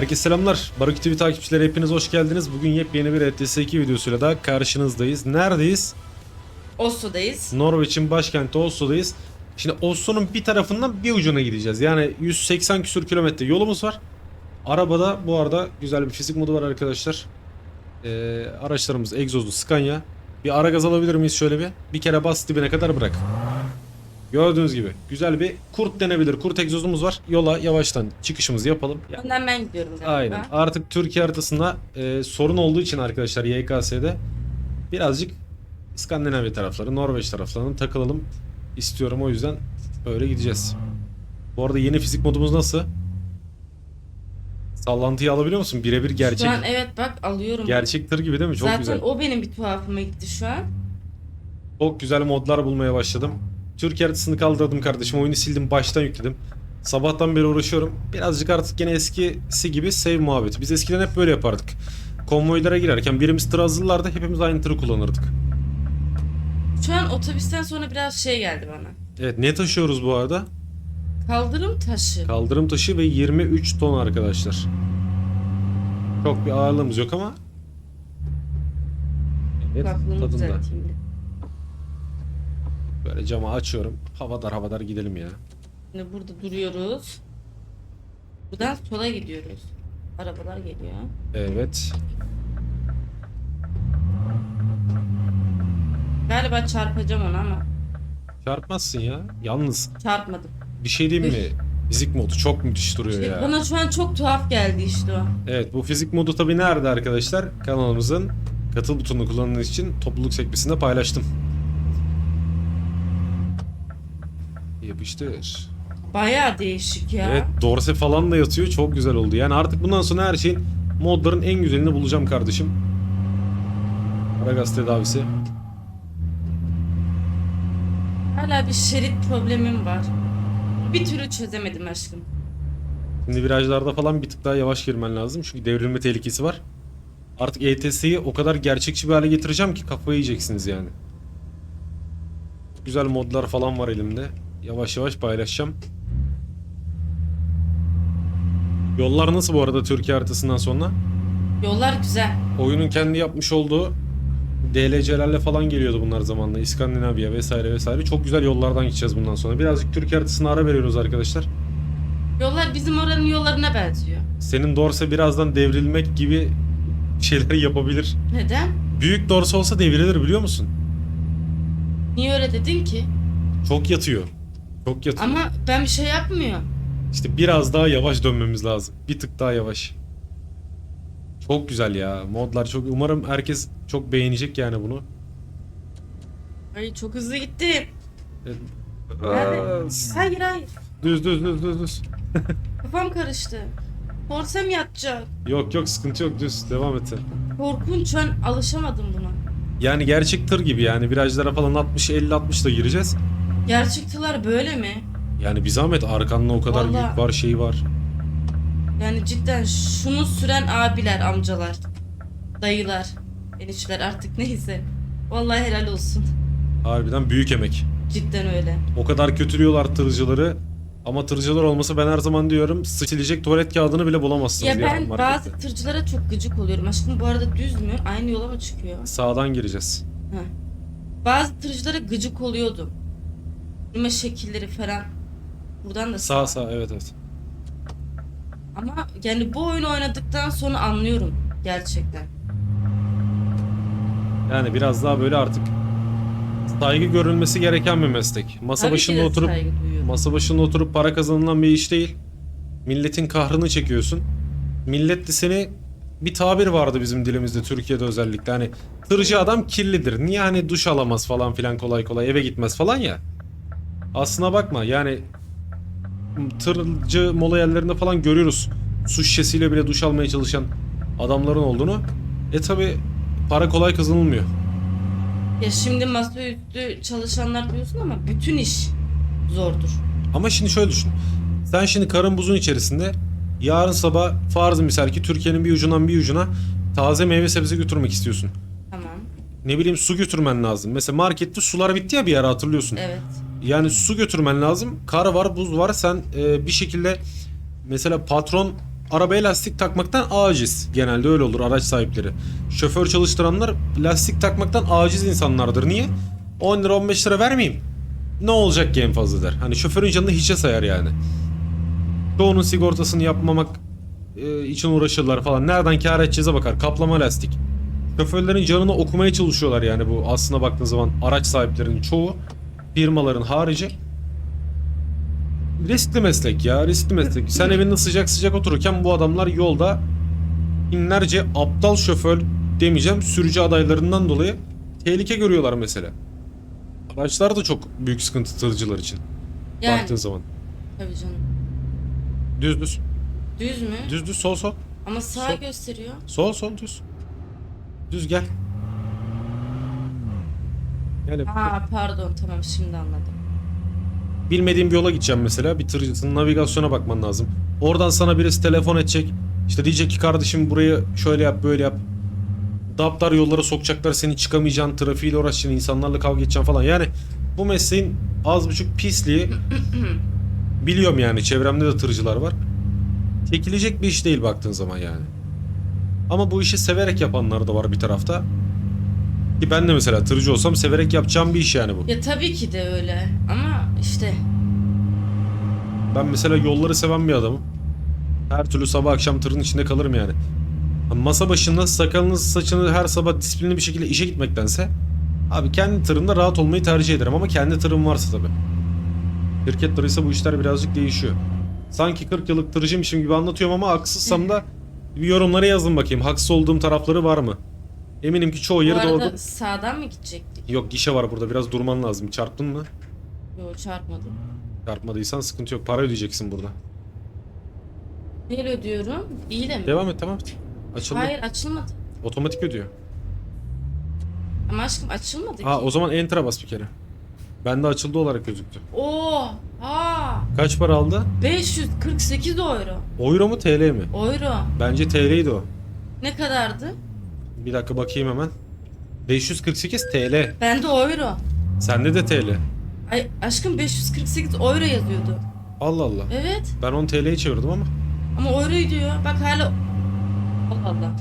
Herkese selamlar. Baroki TV takipçileri hepiniz hoş geldiniz. Bugün yepyeni bir ETS 2 videosuyla da karşınızdayız. Neredeyiz? Oslo'dayız. Norveç'in başkenti Oslo'dayız. Şimdi Oslo'nun bir tarafından bir ucuna gideceğiz. Yani 180 küsür kilometre yolumuz var. Arabada bu arada güzel bir fizik modu var arkadaşlar. Ee, araçlarımız egzozlu Scania. Bir ara gaz alabilir miyiz şöyle bir? Bir kere bas dibine kadar bırak. Gördüğünüz gibi güzel bir kurt denebilir. Kurt egzozumuz var. Yola yavaştan çıkışımızı yapalım. Ya- Önden ben gidiyorum galiba. Aynen. Artık Türkiye haritasında e, sorun olduğu için arkadaşlar YKS'de birazcık İskandinavya tarafları, Norveç taraflarına takılalım istiyorum. O yüzden böyle gideceğiz. Bu arada yeni fizik modumuz nasıl? Sallantıyı alabiliyor musun? Birebir gerçek. Şu an evet bak alıyorum. Gerçek tır gibi değil mi? Çok Zaten güzel. o benim bir tuhafıma gitti şu an. Çok güzel modlar bulmaya başladım. Türkiye haritasını kaldırdım kardeşim. Oyunu sildim. Baştan yükledim. Sabahtan beri uğraşıyorum. Birazcık artık gene eskisi gibi save muhabbeti. Biz eskiden hep böyle yapardık. Konvoylara girerken birimiz tır hazırlardı. Hepimiz aynı tırı kullanırdık. Şu an otobüsten sonra biraz şey geldi bana. Evet ne taşıyoruz bu arada? Kaldırım taşı. Kaldırım taşı ve 23 ton arkadaşlar. Çok bir ağırlığımız yok ama. Evet Kulaklığımı tadında. düzelteyim de. Böyle camı açıyorum. Havadar havadar gidelim ya. Şimdi burada duruyoruz. Buradan sola gidiyoruz. Arabalar geliyor. Evet. Galiba çarpacağım ona ama Çarpmazsın ya. Yalnız çarpmadım. bir şey diyeyim mi? Fizik modu çok müthiş duruyor Şey, ya. bana şu an çok tuhaf geldi işte o. Evet bu fizik modu tabi nerede arkadaşlar? Kanalımızın katıl butonunu kullandığınız için topluluk sekmesinde paylaştım. Yapıştır. Bayağı değişik ya. Evet dorse falan da yatıyor çok güzel oldu. Yani artık bundan sonra her şeyin modların en güzelini bulacağım kardeşim. Aragaz tedavisi. Hala bir şerit problemim var. Bir türlü çözemedim aşkım. Şimdi virajlarda falan bir tık daha yavaş girmen lazım. Çünkü devrilme tehlikesi var. Artık ETS'yi o kadar gerçekçi bir hale getireceğim ki kafayı yiyeceksiniz yani. Güzel modlar falan var elimde. Yavaş yavaş paylaşacağım. Yollar nasıl bu arada Türkiye haritasından sonra? Yollar güzel. Oyunun kendi yapmış olduğu DLC'lerle falan geliyordu bunlar zamanla. İskandinavya vesaire vesaire. Çok güzel yollardan gideceğiz bundan sonra. Birazcık Türkiye haritasına ara veriyoruz arkadaşlar. Yollar bizim oranın yollarına benziyor. Senin dorse birazdan devrilmek gibi şeyler yapabilir. Neden? Büyük dorse olsa devrilir biliyor musun? Niye öyle dedin ki? Çok yatıyor. Çok yatıyor. Ama ben bir şey yapmıyor. İşte biraz daha yavaş dönmemiz lazım. Bir tık daha yavaş. Çok güzel ya. Modlar çok umarım herkes çok beğenecek yani bunu. Ay çok hızlı gitti. Evet. Nerede? Hayır hayır. Düz düz düz düz düz. Kafam karıştı. Korsem yatacak. Yok yok sıkıntı yok düz. Devam et. Korkunç ben alışamadım buna. Yani gerçek tır gibi yani virajlara falan 60 50 60 da gireceğiz. Gerçek tırlar böyle mi? Yani bir zahmet arkanda o kadar Vallahi- yük var şey var. Yani cidden şunu süren abiler, amcalar, dayılar, enişler artık neyse. Vallahi helal olsun. Harbiden büyük emek. Cidden öyle. O kadar kötülüyorlar tırcıları. Ama tırcılar olmasa ben her zaman diyorum sıçilecek tuvalet kağıdını bile bulamazsınız Ya ya ben markette. bazı tırcılara çok gıcık oluyorum. Aşkım bu arada düz mü? Aynı yola mı çıkıyor? Sağdan gireceğiz. Bazı tırcılara gıcık oluyordum. Yürüme şekilleri falan. Buradan da Sağ sağ evet evet. Ama yani bu oyunu oynadıktan sonra anlıyorum gerçekten. Yani biraz daha böyle artık saygı görülmesi gereken bir meslek. Masa Tabii ki başında de oturup saygı duyuyorum. masa başında oturup para kazanılan bir iş değil. Milletin kahrını çekiyorsun. Millet de seni bir tabir vardı bizim dilimizde Türkiye'de özellikle hani tırcı adam kirlidir. Niye hani duş alamaz falan filan kolay kolay eve gitmez falan ya. Aslına bakma yani tırcı mola yerlerinde falan görüyoruz. Su şişesiyle bile duş almaya çalışan adamların olduğunu. E tabi para kolay kazanılmıyor. Ya şimdi masaüstü çalışanlar diyorsun ama bütün iş zordur. Ama şimdi şöyle düşün. Sen şimdi karın buzun içerisinde yarın sabah farz misal ki Türkiye'nin bir ucundan bir ucuna taze meyve sebze götürmek istiyorsun. Tamam. Ne bileyim su götürmen lazım. Mesela markette sular bitti ya bir ara hatırlıyorsun. Evet. Yani su götürmen lazım. Kar var, buz var. Sen e, bir şekilde mesela patron arabaya lastik takmaktan aciz. Genelde öyle olur araç sahipleri. Şoför çalıştıranlar lastik takmaktan aciz insanlardır. Niye? 10 lira 15 lira vermeyeyim. Ne olacak ki en fazla der. Hani şoförün canını hiçe sayar yani. Çoğunun sigortasını yapmamak e, için uğraşırlar falan. Nereden kar edeceğize bakar. Kaplama lastik. Şoförlerin canını okumaya çalışıyorlar yani bu aslına baktığın zaman araç sahiplerinin çoğu firmaların harici riskli meslek ya riskli meslek. Sen evinde sıcak sıcak otururken bu adamlar yolda binlerce aptal şoför demeyeceğim sürücü adaylarından dolayı tehlike görüyorlar mesela. Araçlar da çok büyük sıkıntı tırcılar için Yani baktığın zaman. tabii canım. Düz düz. Düz mü? Düz düz sol sol. Ama sağ Sol. gösteriyor. Sol sol düz. Düz gel. Yani Ha pardon tamam şimdi anladım. bilmediğin bir yola gideceğim mesela. Bir tırcısın navigasyona bakman lazım. Oradan sana birisi telefon edecek. İşte diyecek ki kardeşim burayı şöyle yap böyle yap. Daptar yollara sokacaklar seni çıkamayacağın trafiğiyle uğraşacaksın insanlarla kavga edeceksin falan. Yani bu mesleğin az buçuk pisliği biliyorum yani çevremde de tırcılar var. Çekilecek bir iş değil baktığın zaman yani. Ama bu işi severek yapanlar da var bir tarafta. Ki ben de mesela tırcı olsam severek yapacağım bir iş yani bu. Ya tabii ki de öyle. Ama işte Ben mesela yolları seven bir adamım. Her türlü sabah akşam tırın içinde kalırım yani. Masa başında sakalını saçını her sabah disiplinli bir şekilde işe gitmektense abi kendi tırımda rahat olmayı tercih ederim ama kendi tırım varsa tabi. Şirket tırıysa bu işler birazcık değişiyor. Sanki 40 yıllık tırcıymışım gibi anlatıyorum ama haksızsam da yorumlara yazın bakayım. Haksız olduğum tarafları var mı? Eminim ki çoğu bu yeri arada doğru. sağdan mı gidecektik? Yok gişe var burada biraz durman lazım. Çarptın mı? Yok çarpmadım. Çarpmadıysan sıkıntı yok. Para ödeyeceksin burada. Neyle ödüyorum? İyi de mi? Devam et tamam. Açıldı. Hayır açılmadı. Otomatik ödüyor. Ama aşkım açılmadı Ha ki. o zaman enter'a bas bir kere. Bende açıldı olarak gözüktü. Oo, ha, Kaç para aldı? 548 euro. Euro mu TL mi? Euro. Bence TL'ydi o. Ne kadardı? Bir dakika bakayım hemen. 548 TL. Bende euro. Sende de TL. Ay aşkım 548 euro yazıyordu. Allah Allah. Evet. Ben 10 TL'ye çevirdim ama. Ama euro diyor. Bak hala Allah Allah.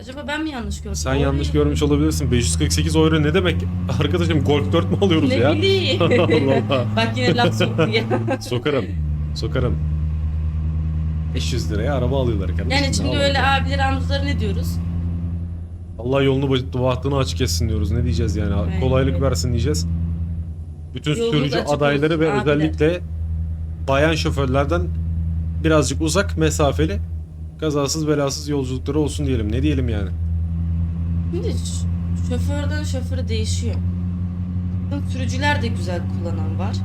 Acaba ben mi yanlış gördüm? Sen Euro yanlış yazıyor. görmüş olabilirsin. 548 euro ne demek? Arkadaşım Golf 4 mü alıyoruz Ne ya? bileyim. Allah Allah. Bak yine laf soktu ya. Sokarım. Sokarım. 500 liraya araba alıyorlar kardeşim. Yani Ne şimdi alalım? öyle abiler amcalara ne diyoruz? Allah yolunu bahtını açık etsin diyoruz. Ne diyeceğiz yani? Aynen Kolaylık versin diyeceğiz. Bütün Yolunuz sürücü açık adayları olsun ve abiler. özellikle bayan şoförlerden birazcık uzak mesafeli kazasız belasız yolculukları olsun diyelim. Ne diyelim yani? Şimdi ş- şoförden şoföre değişiyor. Kadın Sürücüler de güzel kullanan var.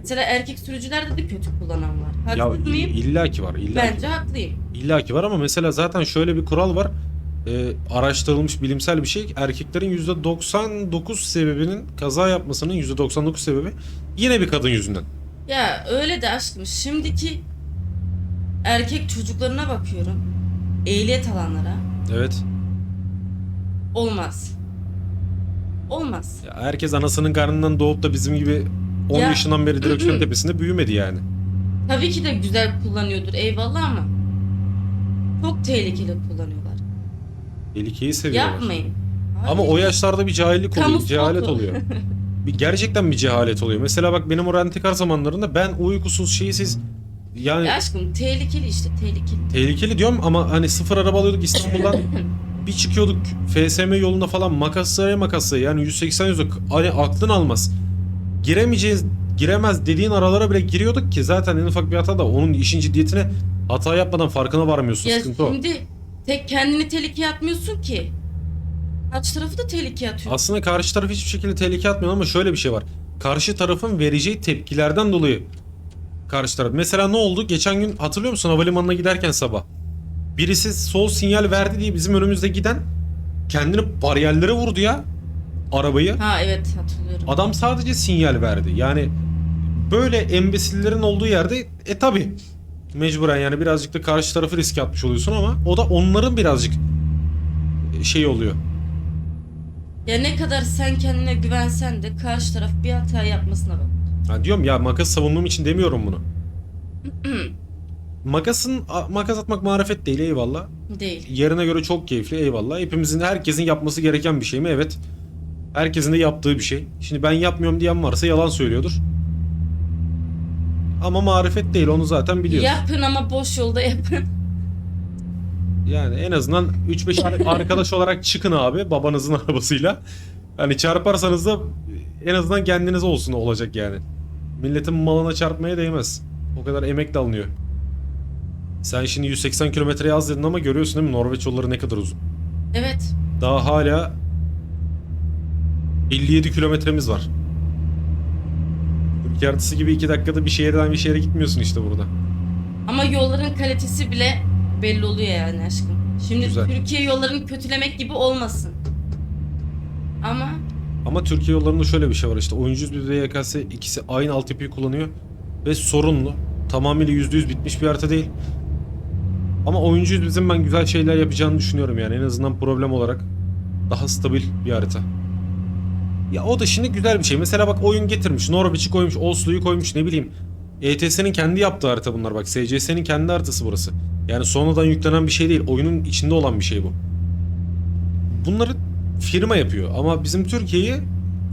Mesela erkek sürücülerde de kötü kullanan var. Ya Haksız mıyım? illaki var. Illaki, Bence haklıyım. illaki var ama mesela zaten şöyle bir kural var. Ee, araştırılmış bilimsel bir şey. Erkeklerin %99 sebebinin kaza yapmasının %99 sebebi yine bir kadın yüzünden. Ya öyle de aşkım şimdiki erkek çocuklarına bakıyorum. Ehliyet alanlara. Evet. Olmaz. Olmaz. Ya herkes anasının karnından doğup da bizim gibi 10 Ya- yaşından beri direksiyon tepesinde büyümedi yani. Tabii ki de güzel kullanıyordur eyvallah ama çok tehlikeli kullanıyorlar. Tehlikeyi seviyorlar. Yapmayın. Ama o yaşlarda bir cahillik oluyor, Kamu cehalet spotu. oluyor. bir gerçekten bir cehalet oluyor. Mesela bak benim o rentekar zamanlarında ben uykusuz şeysiz yani Ya aşkım tehlikeli işte tehlikeli. tehlikeli diyorum ama hani sıfır araba alıyorduk İstanbul'dan bir çıkıyorduk FSM yolunda falan makassaya makassaya yani 180 100 hani aklın almaz. Giremeyeceğiz giremez dediğin aralara bile giriyorduk ki zaten en ufak bir hata da onun işin ciddiyetine hata yapmadan farkına varmıyorsun Ya sıkıntı o. şimdi tek kendini tehlikeye atmıyorsun ki. Kaç tarafı da tehlikeye atıyorsun. Aslında karşı taraf hiçbir şekilde tehlike atmıyor ama şöyle bir şey var. Karşı tarafın vereceği tepkilerden dolayı karşı taraf. Mesela ne oldu? Geçen gün hatırlıyor musun havalimanına giderken sabah? Birisi sol sinyal verdi diye bizim önümüzde giden kendini bariyerlere vurdu ya arabayı. Ha evet hatırlıyorum. Adam sadece sinyal verdi. Yani böyle embesillerin olduğu yerde e tabi mecburen yani birazcık da karşı tarafı riske atmış oluyorsun ama o da onların birazcık şey oluyor. Ya ne kadar sen kendine güvensen de karşı taraf bir hata yapmasına bak. Ha diyorum ya makas savunmam için demiyorum bunu. makasın makas atmak marifet değil eyvallah. Değil. Yerine göre çok keyifli eyvallah. Hepimizin herkesin yapması gereken bir şey mi? Evet. Herkesin de yaptığı bir şey. Şimdi ben yapmıyorum diyen varsa yalan söylüyordur. Ama marifet değil onu zaten biliyoruz. Yapın ama boş yolda yapın. Yani en azından 3-5 ar- arkadaş olarak çıkın abi babanızın arabasıyla. Hani çarparsanız da en azından kendinize olsun olacak yani. Milletin malına çarpmaya değmez. O kadar emek de alınıyor. Sen şimdi 180 kilometre az dedin ama görüyorsun değil mi Norveç yolları ne kadar uzun. Evet. Daha hala 57 kilometremiz var. Haritası gibi 2 dakikada bir şehirden bir şehre gitmiyorsun işte burada. Ama yolların kalitesi bile belli oluyor yani aşkım. Şimdi Güzel. Türkiye yollarını kötülemek gibi olmasın. Ama Ama Türkiye yollarında şöyle bir şey var işte oyuncu bir ve YKS ikisi aynı altyapıyı kullanıyor ve sorunlu. Tamamıyla %100 bitmiş bir harita değil. Ama oyuncu bizim ben güzel şeyler yapacağını düşünüyorum yani en azından problem olarak daha stabil bir harita. Ya o da şimdi güzel bir şey. Mesela bak oyun getirmiş, Norwich'i koymuş, Oslo'yu koymuş ne bileyim. ETS'nin kendi yaptığı harita bunlar bak. SCS'nin kendi haritası burası. Yani sonradan yüklenen bir şey değil. Oyunun içinde olan bir şey bu. Bunları firma yapıyor ama bizim Türkiye'yi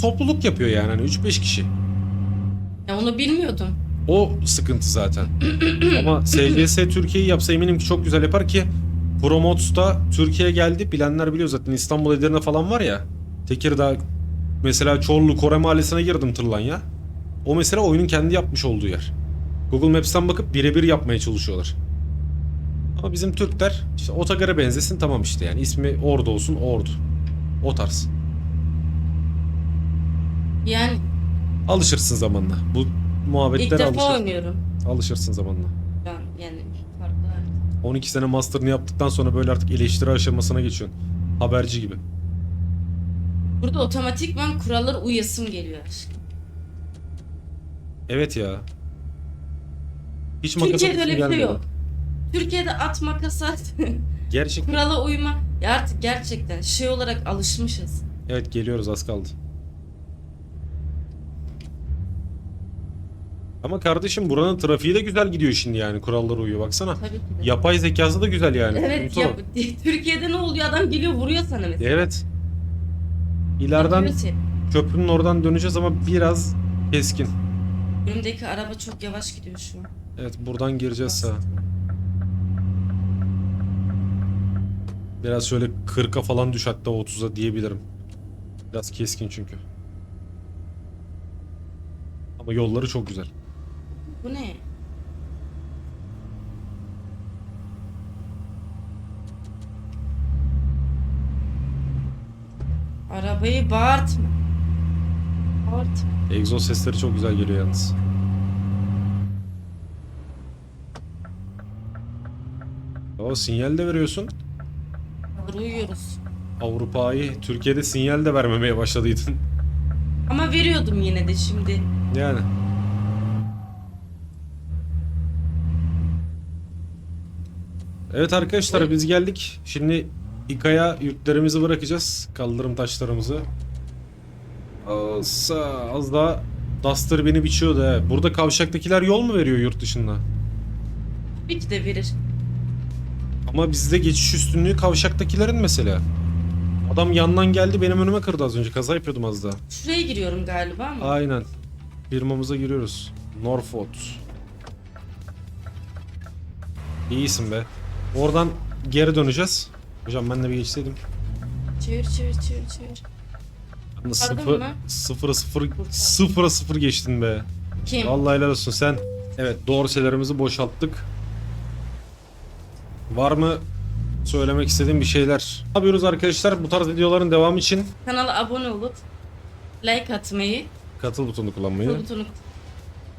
topluluk yapıyor yani hani 3-5 kişi. ya onu bilmiyordum. O sıkıntı zaten. ama SGS Türkiye'yi yapsa eminim ki çok güzel yapar ki Promotes da Türkiye'ye geldi. Bilenler biliyor zaten İstanbul Edirne falan var ya. Tekirdağ mesela Çorlu Kore Mahallesi'ne girdim tırlan ya. O mesela oyunun kendi yapmış olduğu yer. Google Maps'ten bakıp birebir yapmaya çalışıyorlar. Ama bizim Türkler işte otogara benzesin tamam işte yani ismi Ordu olsun Ordu. O tarz. Yani Alışırsın zamanla. Bu ilk muhabbetlere defa alışırsın. oynuyorum. Alışırsın zamanla. Ben yani farklı. 12 sene master'ını yaptıktan sonra böyle artık eleştiri aşamasına geçiyorsun. Haberci gibi. Burada otomatikman kurallara uyasım geliyor aşkım. Evet ya. Hiç makas Türkiye'de öyle bir şey yok. Türkiye'de at makas at. Gerçekten. Kurala uyma. Ya artık gerçekten şey olarak alışmışız. Evet geliyoruz az kaldı. Ama kardeşim buranın trafiği de güzel gidiyor şimdi yani kurallara uyuyor baksana. Tabii ki de. Yapay zekası da güzel yani. Evet ya. Türkiye'de ne oluyor adam geliyor vuruyor sana mesela. Evet. İleriden seni. köprünün oradan döneceğiz ama biraz keskin. Önümdeki araba çok yavaş gidiyor şu an. Evet buradan gireceğiz sağa. Biraz şöyle 40'a falan düş hatta 30'a diyebilirim. Biraz keskin çünkü. Ama yolları çok güzel. Bu ne? Arabayı bağırtma. Bağırtma. Egzoz sesleri çok güzel geliyor yalnız. O sinyal de veriyorsun. Uyuyoruz. Avrupa'yı Türkiye'de sinyal de vermemeye başladıydın. Ama veriyordum yine de şimdi. Yani. Evet arkadaşlar biz geldik. Şimdi İKA'ya yüklerimizi bırakacağız. Kaldırım taşlarımızı. Az, az daha Duster beni biçiyordu he. Burada kavşaktakiler yol mu veriyor yurt dışında? Ki de verir. Ama bizde geçiş üstünlüğü kavşaktakilerin mesela. Adam yandan geldi benim önüme kırdı az önce. Kaza yapıyordum az daha. Şuraya giriyorum galiba ama. Aynen. Firmamıza giriyoruz. Norfolk. İyisin be. Oradan geri döneceğiz. Hocam ben de bir geçseydim. Çevir çevir çevir çevir. Yalnız Pardon sıfır, sıfıra sıfır, sıfıra sıfır geçtin be. Kim? Vallahi helal olsun sen. Evet dorselerimizi boşalttık. Var mı söylemek istediğim bir şeyler? Ne yapıyoruz arkadaşlar? Bu tarz videoların devamı için Kanala abone olup like atmayı, katıl butonu kullanmayı, butonu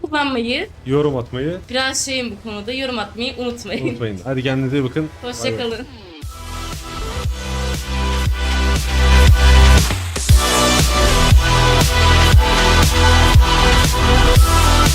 kullanmayı, yorum atmayı biraz şeyim bu konuda yorum atmayı unutmayın. unutmayın. Hadi kendinize iyi bakın. Bay bay. Hoşçakalın.